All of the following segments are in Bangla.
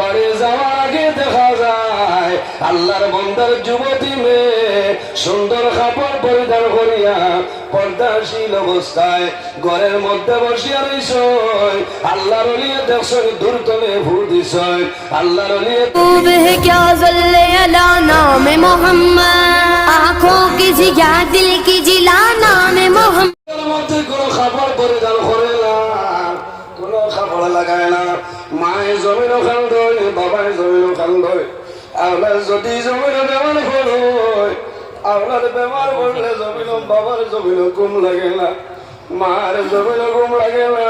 বাড়ি যাওয়ার আগে দেখা যায় আল্লাহর বন্দার যুবতী মেয়ে সুন্দর কাপড় পরিধান করিয়া পর্দাশীল অবস্থায় ঘরের মধ্যে বসিয়া রইছ আল্লাহর অলিয়ে দেখছেন দূর তলে ভূ দিছ আল্লাহর অলিয়ে खूब है क्या जल्ले अला नाम मोहम्मद आंखों की जिया दिल की जिला नाम मोहम्मद এর মধ্যে কোনো খাবার পরিধান করে না কোনো খাবার লাগায় না মায়ে জমিনও খান দই বাবায় জমিনও খান দই আপনার যদি জমিনও বেমার হয় আপনার বেমার পড়লে জমিনও বাবার জমিনও ঘুম লাগে না। মার জমিনও ঘুম লাগে না।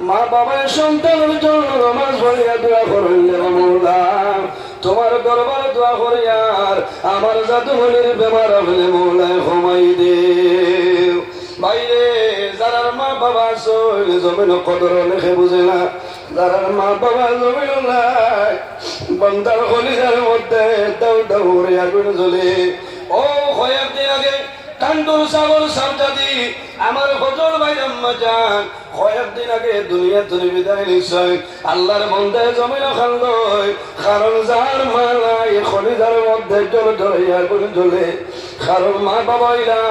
মা বাবার সন্তানের জন্য নামাজ পড়িয়া দোয়া করেন মৌলা। তোমার দরবার দোয়া করিয়ার আমার জাদুমনির বেমার হলে মৌলায় ঘুমাই দে। বাইরে যারার মা বাবা জমিন কদর লেখে বুঝে না, যারার মা বাবা জমিন নাই, বন্দার কলিজার মধ্যে দাউ দাউরে আগুন জ্বলে। ও কয়েকদিন আগে কান্দুর সাগর সাবজাদি আমার হজর ভাই আম্মা যান কয়েকদিন আগে দুনিয়া তুমি বিদায় নিশ্চয়। আল্লাহর মন্দে জমিন খান্দয়, কারণ যার মা নাই খলিজার মধ্যে জল জলে আগুন জ্বলে। কারণ মা বাবা ইলা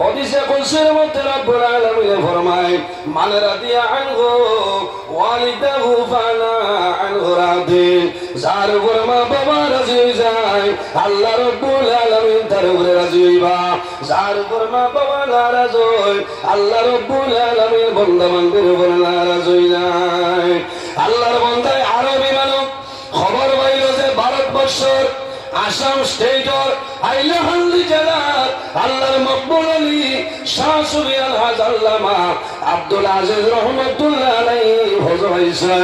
হদিসে কুলসির মধ্যে রব্বুল আলামিন ফরমায় মানে রাদিয়া আনহু ওয়ালিদাহু ফালা আনহু বাবা রাজি যায়, আল্লাহ রব্বুল আলামিন তার উপরে রাজি হইবা। যার বাবা নারাজ হয়, আল্লাহ রব্বুল আলামিন বন্দা বান্দির উপর নারাজ হয়ে যায়। আল্লাহর বন্দায় আরবি মানব খবর পাইল যে ভারতবর্ষর আসাম স্টেটর হাইলাহান্দি জেলার আল্লাহর মকবুল আলী, শাহ সুবিয়াল হাজ আল্লামা আব্দুল আজিজ রহমতুল্লাহ আলাই হজর হইছে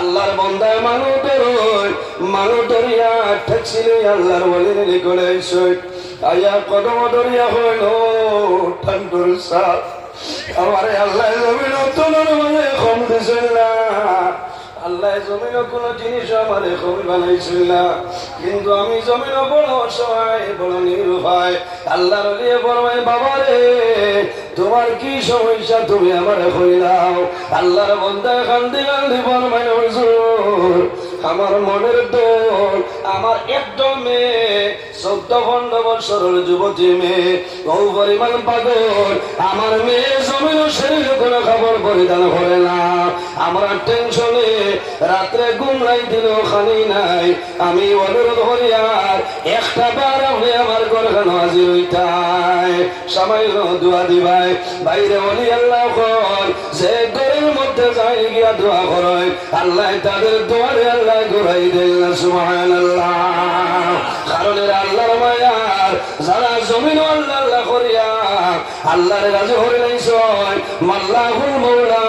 আল্লাহর বন্দায় মানু ধরই মানু ধরিয়া ঠেকছিল আল্লাহর বলির নিকলে আয়া কদম ধরিয়া হইল, ঠান্ডুর সাপ। আমারে আল্লাহ জমিন তোলার মানে কম দিছিল না। আল্লাহ জমিন কোন জিনিস আমার কমি বানাইছিল না। কিন্তু আমি জমিন বড় অসহায়, বড় নিরুপায়। আল্লাহর লিয়ে বড়াই বাবা রে তোমার কি সমস্যা? তুমি আমার হই দাও। আল্লাহর বন্দায় কান্দি কান্দি হুজুর, আমার মনের দোল, আমার একদম মেয়ে, চোদ্দ পনেরো বছরের যুবতী মেয়ে, বহু পরিমাণ পাগল। আমার মেয়ে জমিন শরীর কোনো খবর পরিধান করে না। আমরা টেনশনে রাত্রে ঘুম নাই দিলেও খানি নাই। আমি অনুরোধ করি আর একটা বার হয়ে আমার ঘরখানো হাজির হইতাই। সামান্য দোয়া দিবাই। বাইরে বলি, আল্লাহ কর যে ঘরের মধ্যে যাই গিয়া দোয়া করয় আল্লাহ তাদের দোয়ারে আল্লাহ ঘুরাই দেন না সুবহান আল্লাহ কারণ এরা আল্লাহর মায়ার, যারা জমিন আল্লাহ আল্লাহ করিয়া আল্লাহর রাজু হরে নাই সয় মাল্লাহুল মৌলা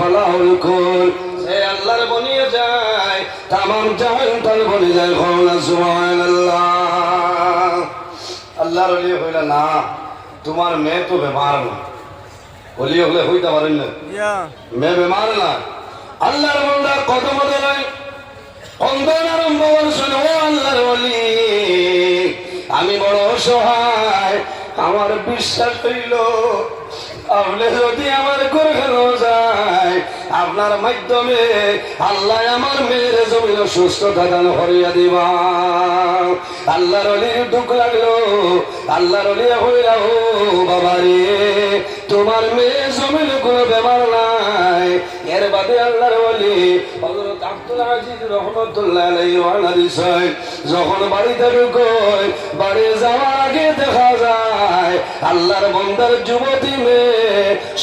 ফালাহুল কুল। সে আল্লাহর বনিয়ে যায় তামাম জাহান তার বনি যায় খোলা সুবহানাল্লাহ। আল্লাহর ওলি হইলা না তোমার মেয়ে তো বেমার না। ওলি হলে হইতে পারেন না। মেয়ে বেমার না। আল্লাহর বন্দা কদম দেয় অন্ধন আরম্ভ করছেন ও আল্লাহর ওলি। আমি বড় অসহায় আমার বিশ্বাস হইল আপনি যদি আমার করে যায় আপনার মাধ্যমে আল্লাহ আমার মেয়ের জমিন সুস্থ থাকানো হরিয়া দিবা। আল্লাহর অলির দুঃখ লাগল, আল্লাহর অলিয়া হইলা ও বাবা রে তোমার মেয়ে জমিন কোনো বেমার নাই। এর বাদে আল্লাহর অলি যখন বাড়িতে ঢুকোয়, বাড়ি যাওয়ার আগে দেখা যায়, আল্লাহর বন্দার যুবতী মেয়ে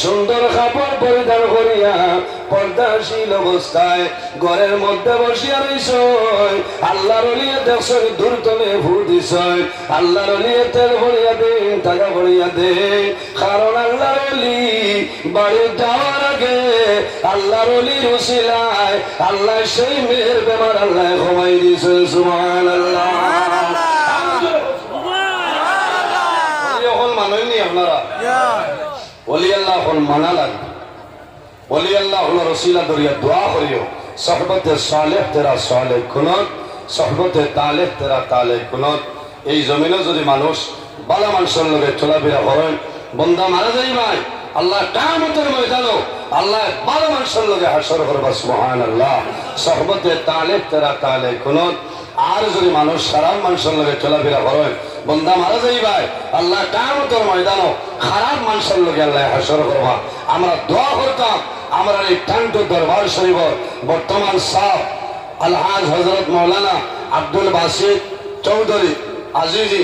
সুন্দর কাপড় পরিধান করিয়া পর্দাশীল অবস্থায় ঘরের মধ্যে বসিয়া রইছ আল্লাহর অলিয়ে দেখছেন দূর তলে ভূ দিছ আল্লাহর অলিয়ে তেল ভরিয়া দে টাকা ভরিয়া দে কারণ আল্লাহর অলি বাড়ি যাওয়ার আগে আল্লাহর অলির উসিলায় আল্লাহ সেই মেয়ের বেমার আল্লাহ ঘুমাই দিয়েছেন সুমান আল্লাহ মানেননি আপনারা। ওলি আল্লাহ হল মানা লাগবে ওলি আল্লাহ হল রসিলা দরিয়া দোয়া করিও। সহবতে সালেহ তেরা সালেহ কুনত সহবতে তালেহ তেরা তালেহ কুনত। এই জমিনে যদি মানুষ বালা মানুষের লগে চলাফেরা করেন বন্দা মারা যাই ভাই আল্লাহ কামতের ময়দানো আল্লাহ ভালো মানুষের লোকে হাসর করবা সুহান আল্লাহ সহবতে তালে তেরা তালে কোন আর যদি মানুষ সারাম মানুষের লোকে চলাফেরা করেন বন্দা মারা যাই ভাই। আল্লাহ কামতর ময়দানও খারাপ মানুষের লোকে আল্লাহ হাসর করবা। আমরা দোয়া করতাম, আমরা এই টান্টু দরবার শরীফ বর্তমান সাহ আলহাজ হজরত মৌলানা আব্দুল বাসিদ চৌধুরী আজিজি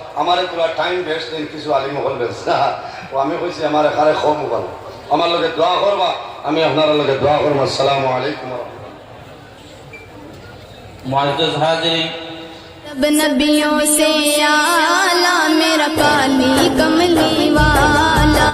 আমারে পুরো টাইম বেস্ট দিন কিছু আলিম বলবেন না তো আমি কইছি আমারে খারে খব বল আমার লগে দোয়া করবা আমি আপনার লগে দোয়া করব আসসালামু আলাইকুম মুআজ্জাজ হাজির রব নবিয়ো সে আলা মেরা পানি কমলি ওয়া